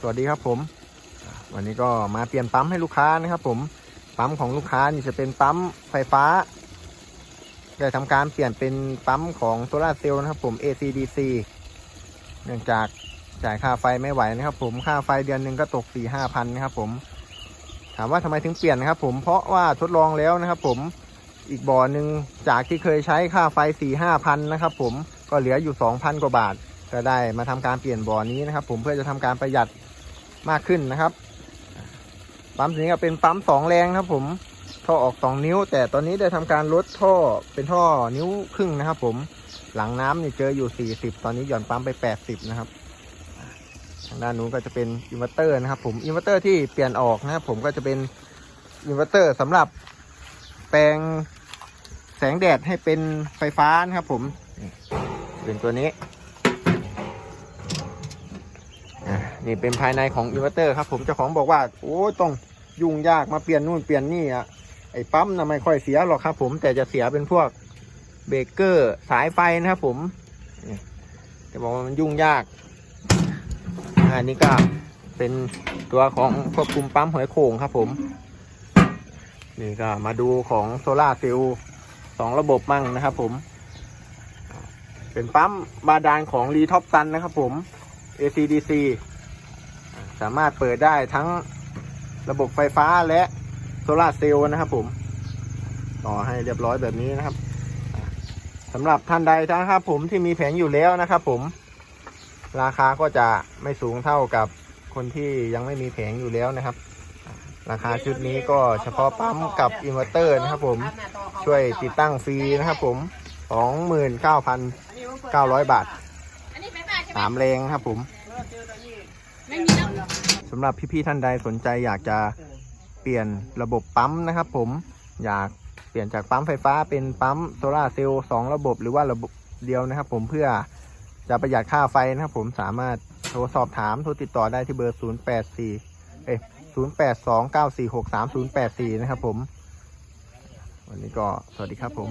สวัสดีครับผม วันนี้ก็มาเปลี่ยนปั๊มให้ลูกค้านะครับ ผมปั๊มของลูกค้านี่จะเป็นปั๊มไฟฟ้าได้ทำการเปลี่ยนเป็นปั๊มของโซลาเซลล์นะครับผม ACDC เนื่องจากจ่ายค่าไฟไม่ไหวนะครับ ผมค่าไฟเดือนหนึ่งก็ตก4 5พันนะครับ ผม ถามว่าทำไมถึงเปลี่ยนนะครับ ผมเพราะว่าทดลองแล้วนะครับ ผมอีกบ่อหนึ่งจากที่เคยใช้ค่าไฟ4 5พันนะครับ ผมก็เหลืออยู่2,000กว่าบาท ก็ได้มาทำการเปลี่ยนบ่อนี้นะครับ ผมเพื่อจะทำการประหยัดมากขึ้นนะครับ ปั๊มนี้ก็เป็นปั๊มสองแรงครับ ผมท่อออก2นิ้ว แต่ตอนนี้ได้ทำการลดท่อเป็นท่อนิ้วครึ่งนะครับ ผมหลังน้ำนี่เจออยู่ 40 ตอนนี้หย่อนปั๊มไป 80 นะครับ ทางด้านนู้นก็จะเป็นอินเวอร์เตอร์นะครับ ผมอินเวอร์เตอร์ที่เปลี่ยนออกนะครับ ผมก็จะเป็นอินเวอร์เตอร์สำหรับแปลงแสงแดดให้เป็นไฟฟ้านะครับ ผมเป็นตัวนี้อะ นี่เป็นภายในของอินเวอร์เตอร์ครับผมเจ้าของบอกว่าโอ้ยต้องยุ่งยากมาเปลี่ยนนู่นเปลี่ยนนี่อะไอ้ปั๊มนะไม่ค่อยเสียหรอกครับ ผมแต่จะเสียเป็นพวกเบรกเกอร์สายไฟนะครับผมจะบอกว่ามันยุ่งยากอันนี้ก็เป็นตัวของควบคุมปั๊มหอยโข่งครับผมนี่ก็มาดูของโซลาร์เซลล์สองระบบมั่งนะครับผม เป็นปั๊มบาดาลของรีท็อปซันนะครับผม ACDC สามารถเปิดได้ทั้งระบบไฟฟ้าและโซลาร์เซลล์นะครับผม ต่อให้เรียบร้อยแบบนี้นะครับสำหรับท่านใดนะครับผมที่มีแผงอยู่แล้วนะครับผม ราคาก็จะไม่สูงเท่ากับคนที่ยังไม่มีแผงอยู่แล้วนะครับ ราคาชุดนี้ก็เฉพาะปั๊มกับอินเวอร์เตอร์นะครับผมช่วยติดตั้งฟรีนะครับผม29,900บาทอันนี้ไฟฟ้าใช่ไหมสามแรงครับผม ไม่มีแล้วสำหรับพี่ๆท่านใดสนใจอยากจะเปลี่ยนระบบปั๊มนะครับ ผมอยากเปลี่ยนจากปั๊มไฟฟ้าเป็นปั๊มโซลาเซลล์สองระบบหรือว่าระบบเดียวนะครับ ผมเพื่อจะประหยัดค่าไฟนะครับ ผมสามารถโทรสอบถามโทรติดต่อได้ที่เบอร์ 084 เอ้ย0829463084 นะครับผม วันนี้ก็สวัสดีครับผม